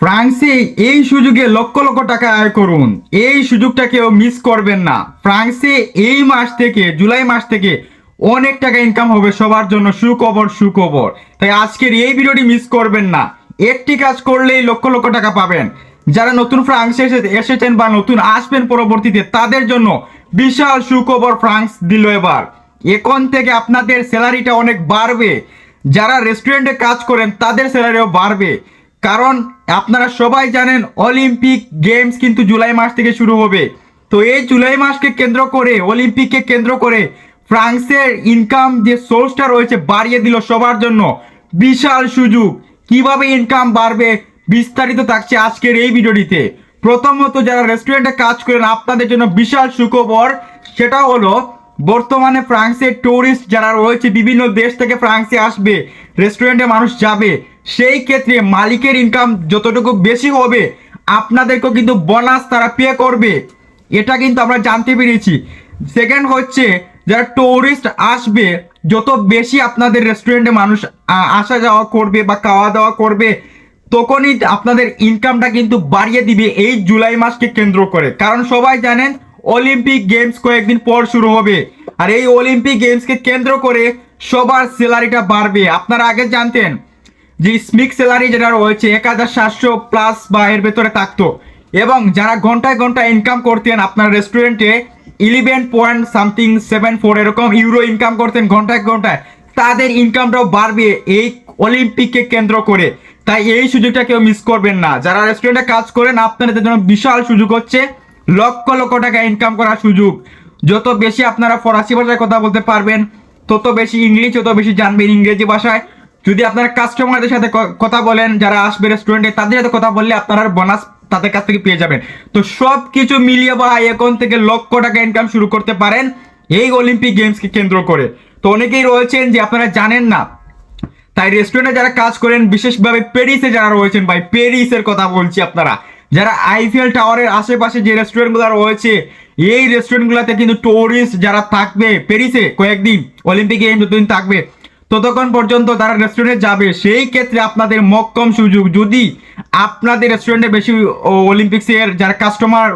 ফ্রান্সে, এই সুযোগে লক্ষ লক্ষ টাকা আয় করুন। এই সুযোগটা কেউ মিস করবেন না। ফ্রান্সে, এই মাস থেকে, জুলাই মাস থেকে অনেক টাকা ইনকাম হবে সবার জন্য সুখবর সুখবর। তাই আজকের এই ভিডিওটি মিস করবেন না। একটি কাজ করলেই লক্ষ লক্ষ টাকা পাবেন। যারা নতুন ফ্রান্সে এসে, এসেছেন বা নতুন আসবেন পরবর্তীতে, তাদের জন্য বিশাল সুখবর ফ্রান্স দিল এবার। এখন থেকে আপনাদের স্যালারিটা অনেক বাড়বে। যারা রেস্টুরেন্টে কাজ করেন, তাদের স্যালারিও বাড়বে। কারণ আপনারা সবাই জানেন অলিম্পিক গেমস কিন্তু জুলাই মাস থেকে শুরু হবে। তো এই জুলাই মাসকে কেন্দ্র করে, অলিম্পিককে কেন্দ্র করে ফ্রান্সের ইনকাম যে সোর্সটা রয়েছে বাড়িয়ে দিল সবার জন্য বিশাল সুযোগ। কীভাবে ইনকাম বাড়বে বিস্তারিত থাকছে আজকের এই ভিডিওটিতে। প্রথমত যারা রেস্টুরেন্টে কাজ করেন, আপনাদের জন্য বিশাল সুখবর সেটা হলো, বর্তমানে ফ্রান্সের ট্যুরিস্ট যারা রয়েছে, বিভিন্ন দেশ থেকে ফ্রান্সে আসবে রেস্টুরেন্টে মানুষ যাবে। সেই ক্ষেত্রে মালিকের ইনকাম যতটুকু বেশি হবে, আপনাদেরকেও কিন্তু বোনাস তারা পে করবে। এটা কিন্তু আমরা জানতে পেরেছি। সেকেন্ড হচ্ছে, যারা টুরিস্ট আসবে, যত বেশি আপনাদের রেস্টুরেন্টে মানুষ আসা যাওয়া করবে বা খাওয়া দাওয়া করবে, তখনই আপনাদের ইনকামটা কিন্তু বাড়িয়ে দিবে এই জুলাই মাসকে কেন্দ্র করে। কারণ সবাই জানেন অলিম্পিক গেমস কয়েকদিন পর শুরু হবে। আর এই অলিম্পিক গেমসকে কেন্দ্র করে সবার স্যালারিটা বাড়বে। আপনারা আগে জানতেন যে স্মিক স্যালারি যেটা রয়েছে এক হাজার সাতশো প্লাস বা এর ভেতরে থাকতো। এবং যারা ঘন্টায় ঘন্টায় ইনকাম করতেন, আপনার রেস্টুরেন্টে eleven point something seven four এরকম ইউরো ইনকাম করতেন ঘন্টায় ঘন্টায়, তাদের ইনকামটাও বাড়বে এই অলিম্পিককে কেন্দ্র করে। তাই এই সুযোগটা কেউ মিস করবেন না। যারা রেস্টুরেন্টে কাজ করেন, আপনাদের জন্য বিশাল সুযোগ হচ্ছে লক্ষ লক্ষ টাকা ইনকাম করার সুযোগ। যত বেশি আপনারা ফরাসি ভাষায় কথা বলতে পারবেন, তত বেশি ইংলিশ তত বেশি জানবেন ইংরেজি ভাষায় যদি আপনারা কাস্টমারদের সাথে কথা বলেন, যারা আসবে রেস্টুরেন্টে তাদের সাথে কথা বললে আপনারা বোনাস তাদের কাছ থেকে পেয়ে যাবেন। তো সব কিছু মিলিয়ে বা এখন থেকে লক্ষ টাকা ইনকাম শুরু করতে পারেন এই অলিম্পিক গেমসকে কেন্দ্র করে। তো অনেকেই রয়েছেন যে আপনারা জানেন না। তাই রেস্টুরেন্টে যারা কাজ করেন, বিশেষভাবে প্যারিসে যারা রয়েছেন ভাই প্যারিসের কথা বলছি আপনারা। যারা আইফেল টাওয়ারের আশেপাশে যে রেস্টুরেন্টগুলো রয়েছে, এই রেস্টুরেন্টগুলোতে কিন্তু টুরিস্ট যারা থাকবে প্যারিসে কয়েকদিন অলিম্পিক গেম যতদিন থাকবে। ততক্ষণ পর্যন্ত তারা রেস্টুরেন্টে যাবে, সেই ক্ষেত্রে আপনাদের মক্কম সুযোগ। যদি আপনাদের রেস্টুরেন্টে বেশি অলিম্পিক্সের যারা কাস্টমার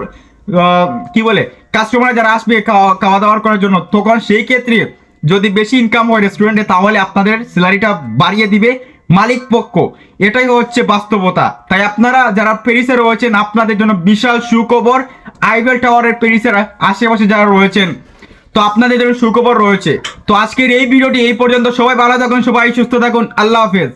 কি বলে কাস্টমার যারা আসবে খাওয়া দাওয়ার করার জন্য, তখন সেই ক্ষেত্রে যদি বেশি ইনকাম হয় রেস্টুরেন্টে তাহলে আপনাদের স্যালারিটা বাড়িয়ে দিবে মালিক পক্ষ। এটাই হচ্ছে বাস্তবতা। তাই আপনারা যারা প্যারিসে রয়েছেন, আপনাদের জন্য বিশাল সুখবর। আইভেল টাওয়ারের প্যারিসের আশেপাশে যারা রয়েছেন তো আপনাদের সুখবর রয়েছে। তো আজকের এই ভিডিওটি এই পর্যন্ত। সবাই ভালো থাকুন, সবাই সুস্থ থাকুন। আল্লাহ হাফেজ।